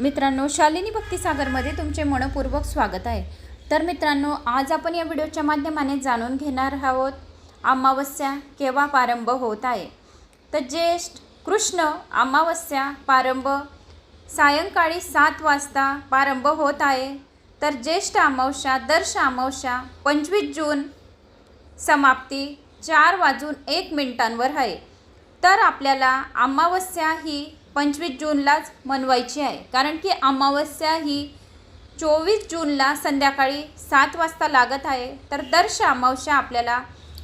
मित्रांनो शालिनी भक्तिसागरमध्ये तुमचे मनपूर्वक स्वागत आहे. तर मित्रांनो आज आपण या व्हिडिओच्या माध्यमाने जाणून घेणार आहोत अमावस्या केव्हा प्रारंभ होत आहे. तर ज्येष्ठ कृष्ण अमावस्या प्रारंभ सायंकाळी सात वाजता प्रारंभ होत आहे. तर ज्येष्ठ अमावस्या दर्श अमावस्या पंचवीस जून समाप्ती चार वाजून एक मिनिटांवर आहे. तर आपल्याला अमावस्या ही पंचवीस जूनलाच मनवायची आहे. कारण की अमावस्या ही चोवीस जूनला संध्याकाळी सात वाजता लागत आहे. तर दर्श अमावस्या आपल्याला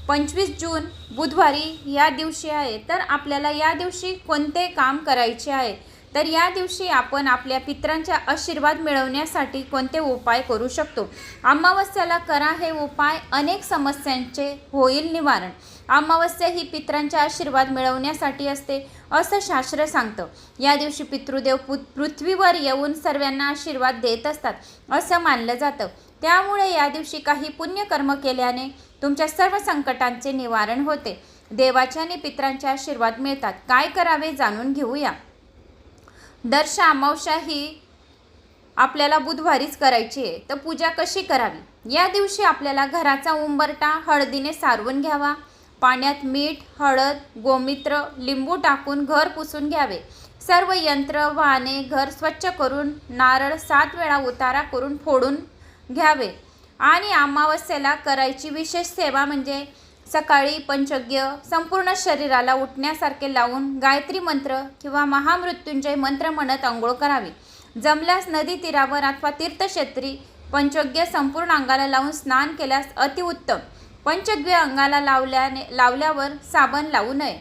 पंचवीस जून बुधवारी या दिवशी आहे. तर आपल्याला या दिवशी कोणते काम करायचे आहे? तर या दिवशी आपण आपल्या पित्रांचा आशीर्वाद मिळवण्यासाठी कोणते उपाय करू शकतो? अमावस्याला करा हे उपाय अनेक समस्यांचे होईल निवारण. अमावस्या ही पित्रांचा आशीर्वाद मिळवण्यासाठी असते असं शास्त्र सांगतं. या दिवशी पितृदेव पु पृथ्वीवर येऊन सर्वांना आशीर्वाद देत असतात असं मानलं जातं. त्यामुळे या दिवशी काही पुण्यकर्म केल्याने तुमच्या सर्व संकटांचे निवारण होते. देवाच्या आणि पित्रांचे आशीर्वाद मिळतात. काय करावे जाणून घेऊया. दर अमावस्या ही आपल्याला बुधवारीच करायची आहे. तर पूजा कशी करावी? या दिवशी आपल्याला घराचा उंबरटा हळदीने सारवून घ्यावा. पाण्यात मीठ हळद गोमित्र लिंबू टाकून घर पुसून घ्यावे. सर्व यंत्र वाहने घर स्वच्छ करून नारळ सात वेळा उतारा करून फोडून घ्यावे. आणि अमावस्येला करायची विशेष सेवा म्हणजे सकाळी पंचज्ञ संपूर्ण शरीराला उठण्यासारखे लावून गायत्री मंत्र किंवा महामृत्युंजय मंत्र म्हणत आंघोळ करावी. जमल्यास नदी तीरावर अथवा तीर्थक्षेत्री पंचज्ञ संपूर्ण अंगाला लावून स्नान केल्यास अतिउत्तम पंचज्ञ अंगाला लावल्याने लावल्यावर साबण लावू नये.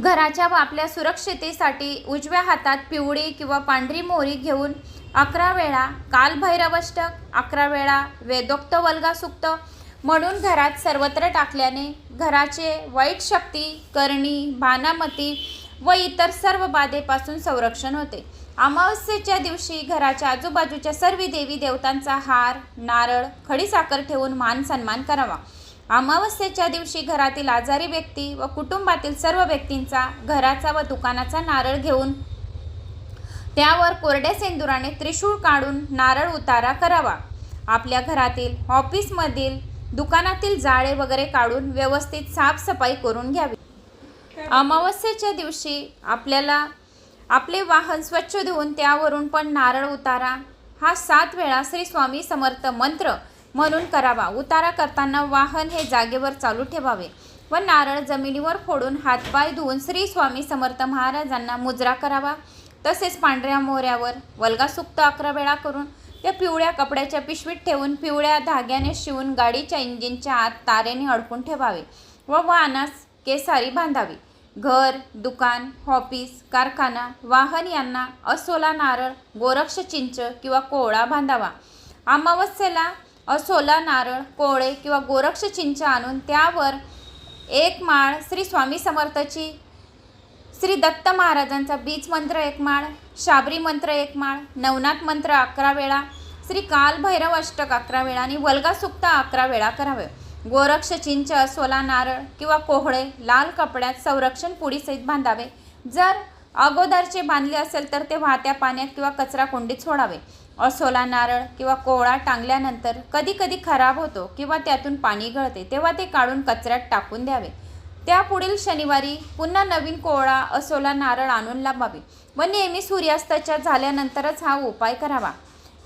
घराच्या व आपल्या सुरक्षितेसाठी उजव्या हातात पिवळी किंवा पांढरी मोहरी घेऊन अकरा वेळा कालभैरवष्टक अकरा वेळा वेदोक्त वल्गा सुक्त म्हणून घरात सर्वत्र टाकल्याने घराचे वाईट शक्ती करणी भानामती व इतर सर्व बाधेपासून संरक्षण होते. अमावस्येच्या दिवशी घराच्या आजूबाजूच्या सर्व देवी देवतांचा हार नारळ खडीसाखर ठेवून मान सन्मान करावा. अमावस्येच्या दिवशी घरातील आजारी व्यक्ती व कुटुंबातील सर्व व्यक्तींचा घराचा व दुकानाचा नारळ घेऊन त्यावर कोरड्या सेंदुराने त्रिशूळ काढून नारळ उतारा करावा. आपल्या घरातील ऑफिसमधील दुकानातील जाळे वगैरे काढून व्यवस्थित साफसफाई करून घ्यावी. अमावस्येच्या दिवशी आपल्याला आपले वाहन स्वच्छ धुवून त्यावरून पण नारळ उतारा हा सात वेळा श्री स्वामी समर्थ मंत्र म्हणून करावा. उतारा करताना वाहन हे जागेवर चालू ठेवावे व नारळ जमिनीवर फोडून हातपाय धुवून श्री स्वामी समर्थ महाराजांना मुजरा करावा. तसेच पांढऱ्या मोऱ्यावर वल्गासुक्त अकरा वेळा करून त्या पिवळ्या कपड्याच्या पिशवीत ठेवून पिवळ्या धाग्याने शिवून गाडीच्या इंजिनच्या आत तारेने अडकून ठेवावे व वाहनास केसारी बांधावी. घर दुकान ऑफिस कारखाना वाहन यांना असोला नारळ गोरक्ष चिंच किंवा कोवळा बांधावा. अमावस्येला असोला नारळ कोवळे किंवा गोरक्ष चिंच आणून त्यावर एक माळ श्री स्वामी समर्थाची श्री दत्त महाराजांचा बीज मंत्र एक माळ शाबरी मंत्र एक माळ नवनाथ मंत्र अकरा वेळा श्री कालभैरव अष्टक अकरा वेळा आणि वल्गासुक्त अकरा वेळा करावे. गोरक्ष चिंच सोला नारळ किंवा कोहळे लाल कपड्यात संरक्षण पुडीसहित बांधावे. जर अगोदरचे बांधले असेल तर ते वाहत्या पाण्यात किंवा कचरा कुंडीत सोडावे. असोला नारळ किंवा कोवळा टांगल्यानंतर कधी कधी खराब होतो किंवा त्यातून पाणी गळते तेव्हा ते काढून कचऱ्यात टाकून द्यावे. त्या पुढील शनिवारी पुन्हा नवीन कोवळा असोला नारळ आणून लावावे व नेहमी सूर्यास्ताच्या झाल्यानंतरच हा उपाय करावा.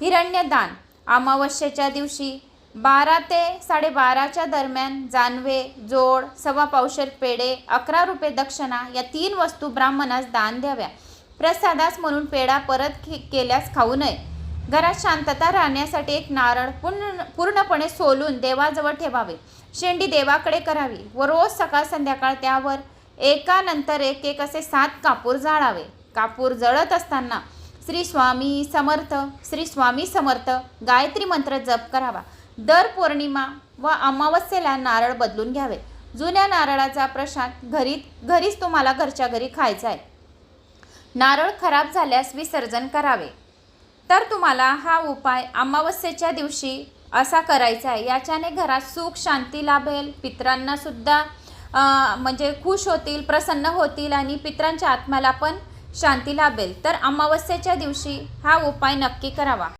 हिरण्यदान अमावस्येच्या दिवशी बारा ते साडेबाराच्या दरम्यान जानवे जोड सव्वा पावशेर पेढे अकरा रुपये दक्षिणा या तीन वस्तू ब्राह्मणास दान द्याव्या. प्रसादास म्हणून पेढा परत खे केल्यास खाऊ नये. घरात शांतता राहण्यासाठी एक नारळ पूर्ण पूर्णपणे सोलून देवाजवळ ठेवावे. शेंडी देवाकडे करावी व रोज सकाळ संध्याकाळ त्यावर एकानंतर एक एक असे सात कापूर जाळावे. कापूर जळत असताना श्री स्वामी समर्थ श्री स्वामी समर्थ गायत्री मंत्र जप करावा. दर पौर्णिमा व अमावस्येला नारळ बदलून घ्यावे. जुन्या नारळाचा प्रसाद घरी घरीच तुम्हाला घरच्या घरी खायचा आहे. नारळ खराब झाल्यास विसर्जन करावे. तर तुम्हाला हा उपाय अमावस्येच्या दिवशी असा करायचा आहे. याच्याने घरात सुख शांती लाभेल. पित्रांनासुद्धा म्हणजे खुश होतील प्रसन्न होतील आणि पित्रांच्या आत्म्याला पण शांती लाभेल. तर अमावस्येच्या दिवशी हा उपाय नक्की करावा.